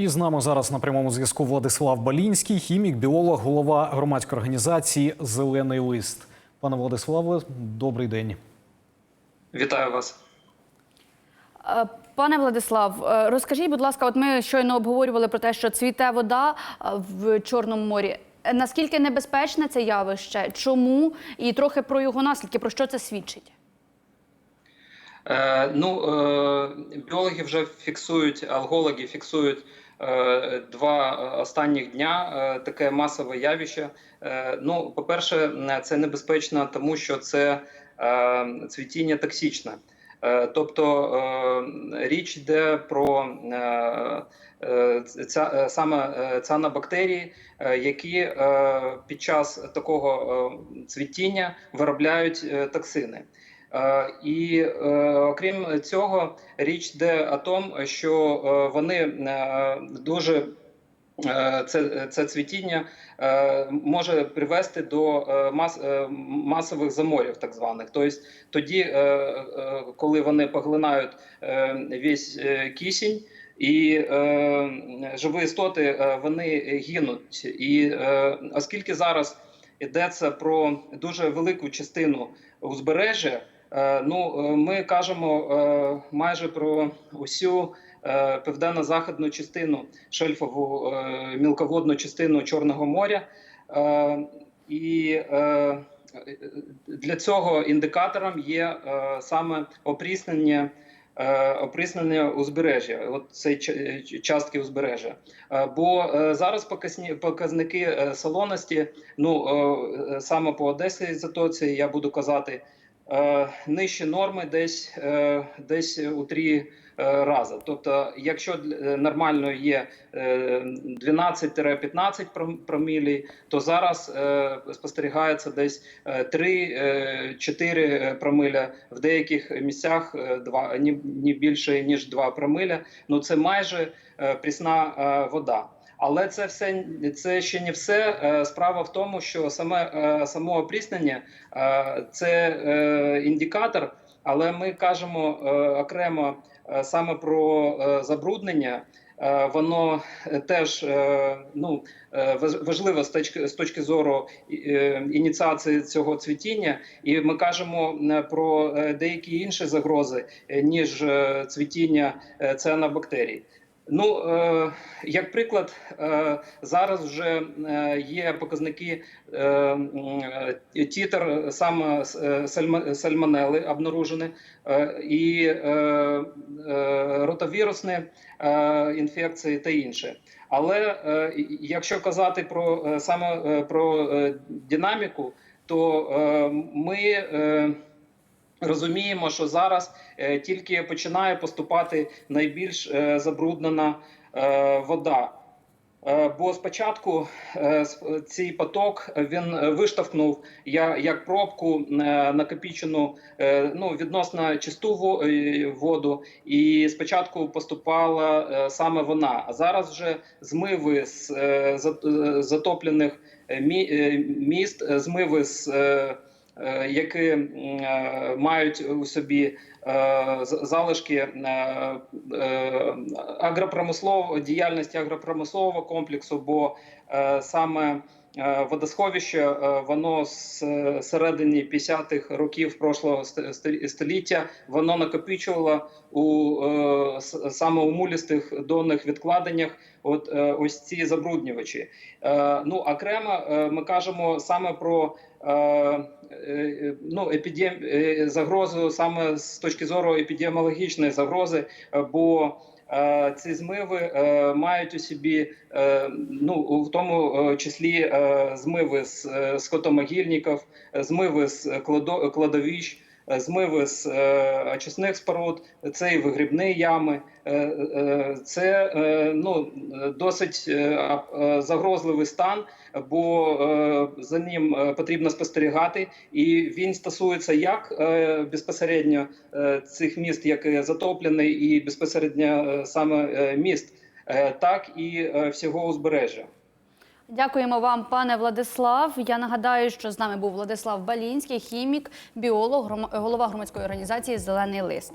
І з нами зараз на прямому зв'язку Владислав Балінський, хімік, біолог, голова громадської організації Зелений лист. Пане Владиславе, добрий день. Вітаю вас. Е, Пане Владислав, е, розкажіть, будь ласка, от ми щойно обговорювали про те, що цвіте вода е, в Чорному морі. Наскільки небезпечне це явище? Чому? І трохи про його наслідки, про що це свідчить? Е, ну, е, біологи вже фіксують, алгологи фіксують е, два останніх дня таке масове явище. Ну, по-перше, це небезпечно, тому що це цвітіння токсичне. Тобто річ йде про ця, саме цианобактерії, які під час такого цвітіння виробляють токсини. Е, І е, окрім цього, річ йде о тому, що е, вони дуже це, це цвітіння може привести до мас, масових заморів, так званих. Тобто тоді, коли вони поглинають весь кисень. І е, живі істоти вони гинуть. І е, оскільки зараз йдеться про дуже велику частину узбережжя, ну е, ми кажемо е, майже про усю е, південно-західну частину шельфову е, мілководну частину Чорного моря. Е, і е, для цього індикатором є е, саме опріснення. е, Опріснення узбережжя, от цей частки узбережжя. Е, Бо е, зараз показники е, солоності, ну е, саме по Одесі затоці, я буду казати, е, нижче норми десь, е, десь у три е, рази. Тобто, якщо нормально є е, 12-15 промілі, то зараз спостерігається десь е, 3-4 промиля, в деяких місцях е, два, ні, ні більше ніж 2 промиля. Ну це майже прісна вода. Але це все це ще не все. Е, Справа в тому, що саме е, само опріснення е, це індикатор, але ми кажемо окремо саме про забруднення. Воно теж ну важливо з точки з точки зору ініціації цього цвітіння, і ми кажемо про деякі інші загрози ніж цвітіння цианобактерій. Ну, е, як приклад, е, зараз вже е, є показники е, саме сальмонели обнаружені, і е, ротовірусні інфекції та інше. Але якщо казати про саме про динаміку, то ми. Розуміємо, що зараз е, тільки починає поступати найбільш е, забруднена е, вода. Бо спочатку цей поток він виштовхнув як пробку накопічену ну, відносно чисту воду, і спочатку поступала саме вона. А зараз вже змиви з затоплених мі- міст, змиви з. Е, які е, мають у собі е, залишки агропромислової діяльності агропромислового комплексу, бо саме водосховище е, воно з е, середини 50-х років прошлого ст- ст- століття воно накопичувало у е, саме у мулістих донних відкладеннях. От е, ось ці забруднювачі. Е, ну окремо е, ми кажемо саме про е, е, ну, епідем... е, загрозу саме з точки зору епідеміологічної загрози, е, бо е, ці змиви е, мають у собі, е, ну в тому е, числі е, змиви з е, скотомогильників, е, змиви з кладо... кладовищ. Е, Змиви з е, очисних споруд, це і вигрібні ями. Е, це ну, досить загрозливий стан, бо за ним потрібно спостерігати, і він стосується як безпосередньо цих міст, як затоплений, і безпосередньо саме міст, так і всього узбережжя. Дякуємо вам, пане Владислав. Я нагадаю, що з нами був Владислав Балінський, хімік, біолог, голова громадської організації Зелений лист.